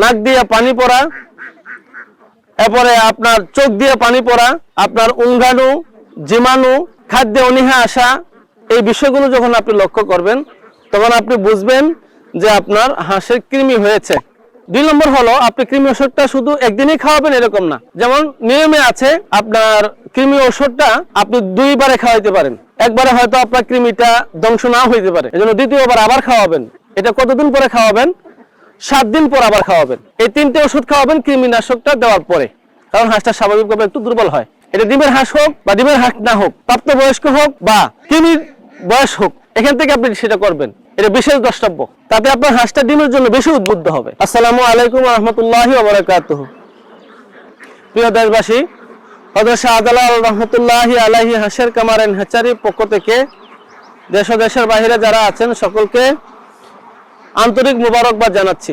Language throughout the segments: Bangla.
নাক দিয়ে পানি পড়া, এরপরে আপনার চোখ দিয়ে পানি পড়া, আপনার উঙ্গাণু জীবাণু, খাদ্যে অনীহা আসা, এই বিষয়গুলো যখন আপনি লক্ষ্য করবেন, তখন আপনি বুঝবেন যে আপনার হাঁসের কৃমি হয়েছে। দুই নম্বর হলো, আপনি কৃমি ওষুধটা শুধু একদিনই খাওয়াবেন এরকম না। যেমন নিয়মে আছে, আপনার কৃমি ওষুধটা আপনি দুইবারে খাওয়াইতে পারেন। একবারে হয়তো আপনার কৃমিটা ধ্বংস না হইতে পারে। এজন্য দ্বিতীয়বার আবার খাওয়াবেন। এটা কতদিন পরে খাওয়াবেন? সাত দিন পর আবার খাওয়াবেন। এই তিনটে ওষুধ খাওয়াবেন, কৃমিনাশকটা দেওয়ার পরে। কারণ হাঁসটা স্বাভাবিকভাবে একটু দুর্বল হয়। এটা ডিমের হাঁস হোক বা ডিমের হাঁস না হোক, প্রাপ্তবয়স্ক হোক বা কৃমির বয়স হোক, এখান থেকে আপনি সেটা করবেন। এটা বিশেষ দ্রষ্টব্য। তাতে আপনার হাঁসটা ডিমের জন্য বেশি উদ্বুদ্ধ হবে। আসসালামু আলাইকুম রহমতুল্লাহি প্রিয় দেশবাসী হজরত শাহজালাল রহমতুল্লাহি আলাহি হাসের কামারেন হেচারির পক্ষ থেকে দেশ দেশের বাহিরে যারা আছেন সকলকে আন্তরিক মুবারকবাদ জানাচ্ছি।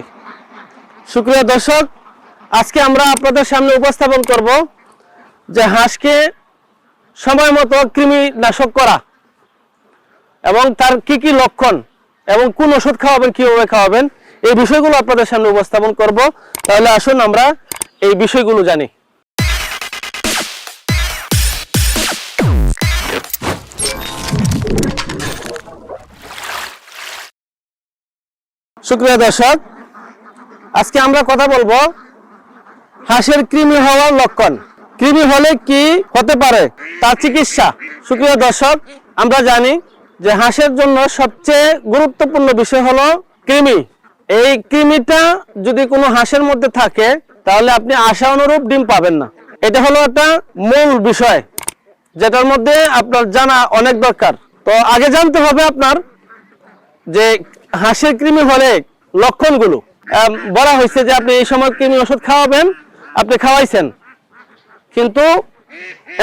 সুপ্রিয় দর্শক, আজকে আমরা আপনাদের সামনে উপস্থাপন করব যে হাঁসকে সময় মতো কৃমি নাশক করা এবং তার কি কি লক্ষণ এবং কোন ওষুধ খাওয়াবেন, কীভাবে খাওয়াবেন, এই বিষয়গুলো আপনাদের সামনে উপস্থাপন করব। তাহলে আসুন আমরা এই বিষয়গুলো জানি। সুপ্রিয় দর্শক, আজকে আমরা কথা বলব হাঁসের কৃমি হওয়ার লক্ষণ। কৃমি হলে কি হতে পারে? তার চিকিৎসা। সুপ্রিয় দর্শক, আমরা জানি যে হাঁসের জন্য সবচেয়ে গুরুত্বপূর্ণ বিষয় হলো কৃমি। এই কৃমিটা যদি কোনো হাঁসের মধ্যে থাকে, তাহলে আপনি আশা অনুরূপ ডিম পাবেন না। এটা হলো একটা মূল বিষয়, যেটার মধ্যে আপনার জানা অনেক দরকার। তো আগে জানতে হবে আপনার যে হাঁসের কৃমি হলে লক্ষণগুলো। বলা হয়েছে যে আপনি এই সময় কৃমি ওষুধ খাওয়াবেন, আপনি খাওয়াইছেন। কিন্তু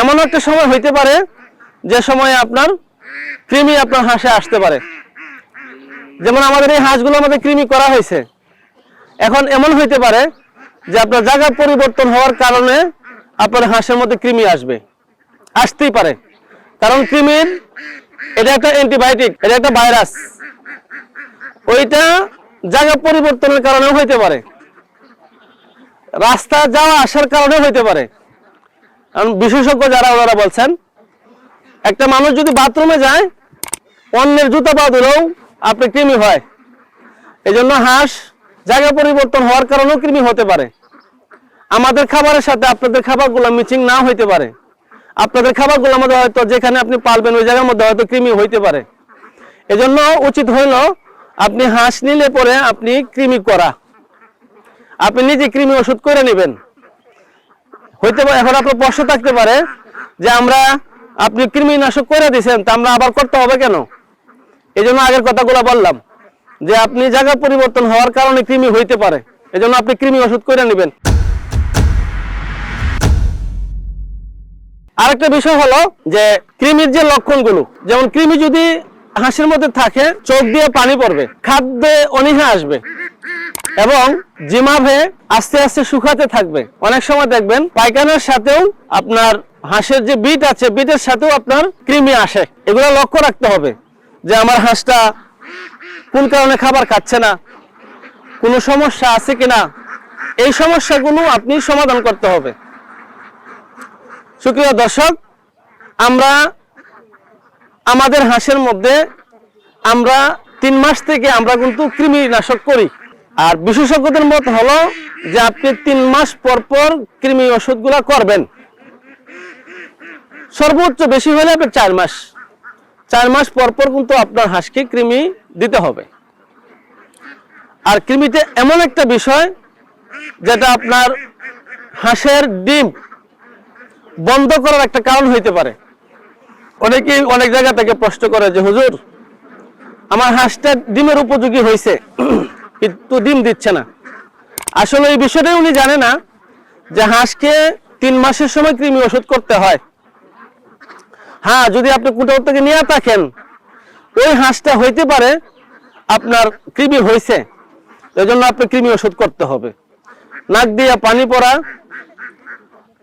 এমন একটা সময় হইতে পারে যে সময় আপনার কৃমি আপনার হাঁসে আসতে পারে। যেমন আমাদের এই হাঁসগুলোর আমাদের কৃমি করা হয়েছে। এখন এমন হইতে পারে যে আপনার জায়গা পরিবর্তন হওয়ার কারণে আপনার হাঁসের মধ্যে কৃমি আসবে। আসতেই পারে। কারণ কৃমির এটা একটা অ্যান্টিবায়োটিক এটা একটা ভাইরাস ওইটা জায়গা পরিবর্তনের কারণেও হইতে পারে। রাস্তা যাওয়া আসার কারণেও হইতে পারে। কারণ বিশেষজ্ঞ যারা ওনারা বলছেন, একটা মানুষ যদি বাথরুমে যায়, অন্যের জুতা পা দিলেও আপনি কৃমি হয়। এই জন্য হাঁস জায়গা পরিবর্তন হওয়ার কারণেও কৃমি হতে পারে। আমাদের খাবারের সাথে আপনাদের খাবারগুলো মিচিং না হইতে পারে। আপনাদের খাবারগুলোর আমাদের হয়তো যেখানে আপনি পালবেন, ওই জায়গার মধ্যে হয়তো কৃমি হইতে পারে। এজন্য উচিত হইল আপনি হাঁস নিলে পরে আপনি কৃমি করা। আপনি নিজে কৃমি ওষুধ করে নেবেন। হইতে পারে, এখন আপনার প্রশ্ন থাকতে পারে যে আমরা আপনি কৃমিনাশক করে দিয়েছেন তা আমরা আবার করতে হবে কেন? এই জন্য আগের কথাগুলো বললাম যে আপনি জায়গা পরিবর্তন হওয়ার কারণে কৃমি হইতে পারে এই জন্য আপনি কৃমি ওষুধ করে নেবেন। আরেকটা বিষয় হলো যে কৃমির যে লক্ষণগুলো, যেমন কৃমি যদি হাঁসের মধ্যে থাকে, চোখ দিয়ে পানি পড়বে, খাদ্যে অনীহা আসবে এবং জিমাভে আস্তে আস্তে শুকাতে থাকবে। অনেক সময় দেখবেন, পায়খানার সাথেও আপনার হাঁসের যে বিট আছে, বিটের সাথেও আপনার কৃমি আসে। এগুলো লক্ষ্য রাখতে হবে যে আমার হাঁসটা কোন কারণে খাবার খাচ্ছে না, কোনো সমস্যা আছে কিনা, এই সমস্যাগুলো আপনি সমাধান করতে হবে। সুপ্রিয় দর্শক, আমরা আমাদের হাঁসের মধ্যে আমরা তিন মাস থেকে আমরা কিন্তু কৃমিনাশক করি। আর বিশেষজ্ঞদের মত হলো যে আপনি তিন মাস পর পর কৃমি ওষুধগুলো করবেন। সর্বোচ্চ বেশি হলে আপনি চার মাস। চার মাস পর পর কিন্তু আপনার হাঁসকে কৃমি দিতে হবে। আর কৃমিতে এমন একটা বিষয় যেটা আপনার হাঁসের ডিম বন্ধ করার একটা কারণ হইতে পারে। অনেকেই অনেক জায়গা থেকে প্রশ্ন করে যে, হুজুর, আমার হাঁসটা ডিমের উপযোগী হয়েছে কিন্তু ডিম দিচ্ছে না। আসলে এই বিষয়টাই উনি জানে না যে, হাঁসকে তিন মাসের সময় কৃমি ওষুধ করতে হয়। হ্যাঁ যদি আপনি কোথাও থেকে নিয়ে থাকেন, ওই হাঁসটা হইতে পারে আপনার কৃমি হয়েছে এই জন্য আপনি কৃমি ওষুধ করতে হবে। নাক দিয়ে পানি পড়া,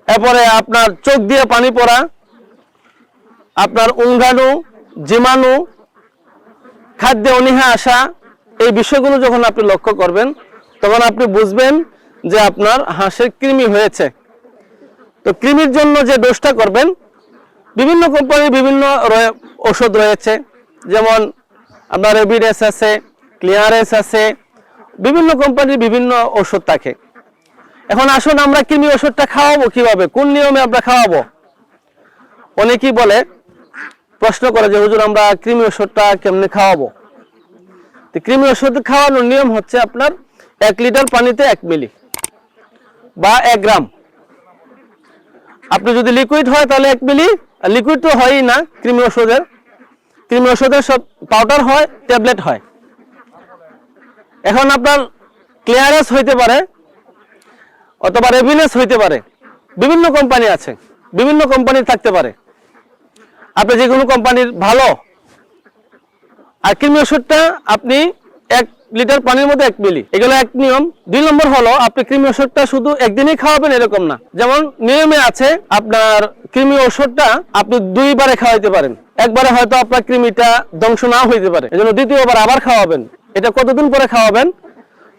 এরপরে আপনার চোখ দিয়ে পানি পড়া আপনার উঙ্গাণু জীবাণু খাদ্যে অনীহা আসা এই বিষয়গুলো যখন আপনি লক্ষ্য করবেন, তখন আপনি বুঝবেন যে আপনার হাঁসের কৃমি হয়েছে। তো কৃমির জন্য যে ডোজটা করবেন, বিভিন্ন কোম্পানির বিভিন্ন ওষুধ রয়েছে। যেমন আপনার এভিডেন্স আছে, ক্লিয়ারেন্স আছে, বিভিন্ন কোম্পানির বিভিন্ন ওষুধ থাকে। এখন আসুন আমরা কৃমি ওষুধটা খাওয়াবো কীভাবে? কোন নিয়মে আমরা খাওয়াবো? অনেকেই বলে প্রশ্ন করে যে, হুজুর, আমরা কৃমি ওষুধটা কেমনে খাওয়াবো? তো কৃমি ওষুধ খাওয়ানোর নিয়ম হচ্ছে আপনার এক লিটার পানিতে এক মিলি বা এক গ্রাম। আপনি যদি লিকুইড হয় তাহলে এক মিলি লিকুইড তো হয়ই না কৃমি ওষুধের। কৃমি ওষুধের সব পাউডার হয় ট্যাবলেট হয়। এখন আপনার ক্লিয়ারেন্স হইতে পারে অথবা রেভিনেস হইতে পারে। বিভিন্ন কোম্পানি আছে, বিভিন্ন কোম্পানি থাকতে পারে। আপনি যে কোনো কোম্পানির ভালো আর কৃমি ওষুধটা আপনি এক লিটার পানির মধ্যে এক মিলি। এগুলো এক নিয়ম। দুই নম্বর হলো, আপনি কৃমি ওষুধটা শুধু একদিনই খাওয়াবেন, এরকম না। যেমন নিয়মে আছে, আপনার কৃমি ওষুধটা আপনি দুইবারে খাওয়াইতে পারেন। একবারে হয়তো আপনার কৃমিটা ধ্বংস না হইতে পারে। এজন্য দ্বিতীয়বার আবার খাওয়াবেন। এটা কতদিন পরে খাওয়াবেন?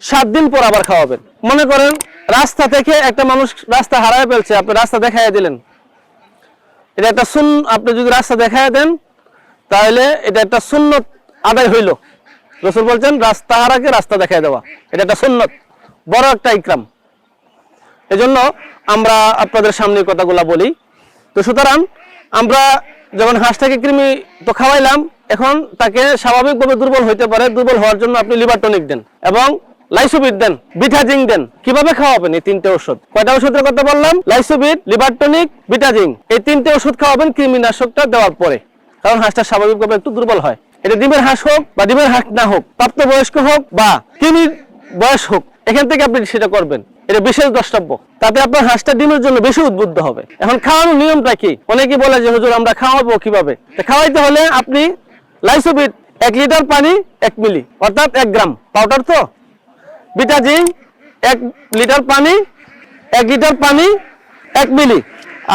সাত দিন পর আবার খাওয়াবেন। মনে করেন, রাস্তা থেকে একটা মানুষ রাস্তা হারায় ফেলছে, আপনি রাস্তা দেখাই দিলেন। এটা একটা সুন, আপনি যদি রাস্তা দেখায় দেন, তাহলে এটা একটা সুন্নত আদায় হইল। রসুল বলছেন, রাস্তা হারাকে রাস্তা দেখায় দেওয়া। এটা একটা সুন্নত, বড় একটা ইকরাম। এজন্য আমরা আপনাদের সামনে কথাগুলা বলি। তো সুতরাং আমরা যখন হাঁসটাকে কৃমি তো খাওয়াইলাম, এখন তাকে স্বাভাবিকভাবে দুর্বল হইতে পারে। দুর্বল হওয়ার জন্য আপনি লিভার টনিক দেন এবং লাইসোবিট দেন বিটাজিং দেন। কীভাবে খাওয়াবেন এই তিনটে ওষুধ কয়টা ওষুধের কথা বললাম? লাইসোবিট, লিভার টনিক বিটাজিং এই তিনটে ওষুধ খাওয়াবেন কৃমিনাশকটা দেওয়ার পরে। কারণ হাঁসটা স্বাভাবিকভাবে একটু দুর্বল হয়। এটা ডিমের হাঁস হোক বা ডিমের হাঁস না হোক, প্রাপ্তবয়স্ক হোক বা কৃমির বয়স হোক, এখান থেকে আপনি সেটা করবেন। এটা বিশেষ দ্রষ্টব্য। তাতে আপনার হাঁসটা ডিমের জন্য বেশি উদ্বুদ্ধ হবে। এখন খাওয়ানোর নিয়মটা কি? অনেকে বলে যে, হুজুর, আমরা খাওয়াবো কীভাবে? খাওয়াইতে হলে আপনি লাইসোবিট এক লিটার পানি এক মিলি, অর্থাৎ এক গ্রাম। পাউডার তো? বিটাজিং এক লিটার পানি, এক লিটার পানি, এক মিলি।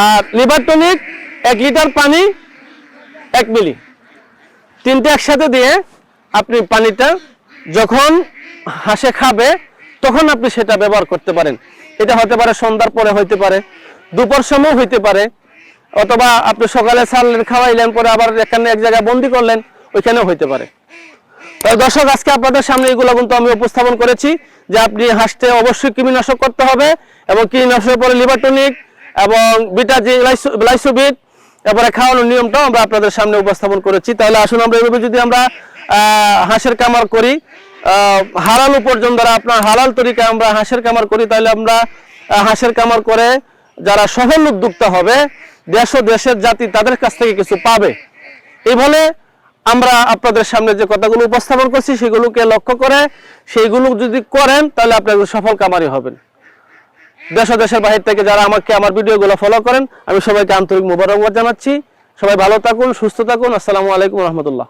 আর লিভার টনিক, এক লিটার পানি, এক মিলি। তিনটে একসাথে দিয়ে আপনি পানিটা যখন হাঁসে খাবে, তখন আপনি সেটা ব্যবহার করতে পারেন। এটা হতে পারে, সন্ধ্যার পরে হইতে পারে, দুপুর সময় হইতে পারে, অথবা আপনি সকালে ছাড়লেন খাওয়াইলেন, পরে আবার এখানে এক জায়গায় বন্দি করলেন, ওইখানেও হইতে পারে। তো দর্শক, আজকে আপনাদের সামনে এগুলো কিন্তু আমি উপস্থাপন করেছি যে আপনি হাঁসতে অবশ্যই কৃমিনাশক করতে হবে এবং কৃমিনাশকের পরে লিভার টনিক এবং বিটাজি লাইসোবিট, এরপরে খাওয়ানোর নিয়মটাও আমরা আপনাদের সামনে উপস্থাপন করেছি। তাহলে আসুন আমরা এভাবে যদি আমরা হাঁসের কামার করি হালাল উপার্জন দ্বারা আপনার হালাল তরিকা আমরা হাঁসের কামার করি, তাহলে আমরা হাঁসের কামার করে যারা সফল উদ্যোক্তা হবে, দেশ ও দেশের জাতি তাদের কাছ থেকে কিছু পাবে। এই বলে আমরা আপনাদের সামনে যে কথাগুলো উপস্থাপন করছি, সেগুলোকে লক্ষ্য করে সেইগুলো যদি করেন, তাহলে আপনার সফল কামারি হবেন দেশ দেশের বাহির থেকে যারা আমাকে, আমার ভিডিওগুলো ফলো করেন, আমি সবাইকে আন্তরিক মুবারকবাদ জানাচ্ছি। সবাই ভালো থাকুন, সুস্থ থাকুন। আসসালামু আলাইকুম রহমতুল্লাহ।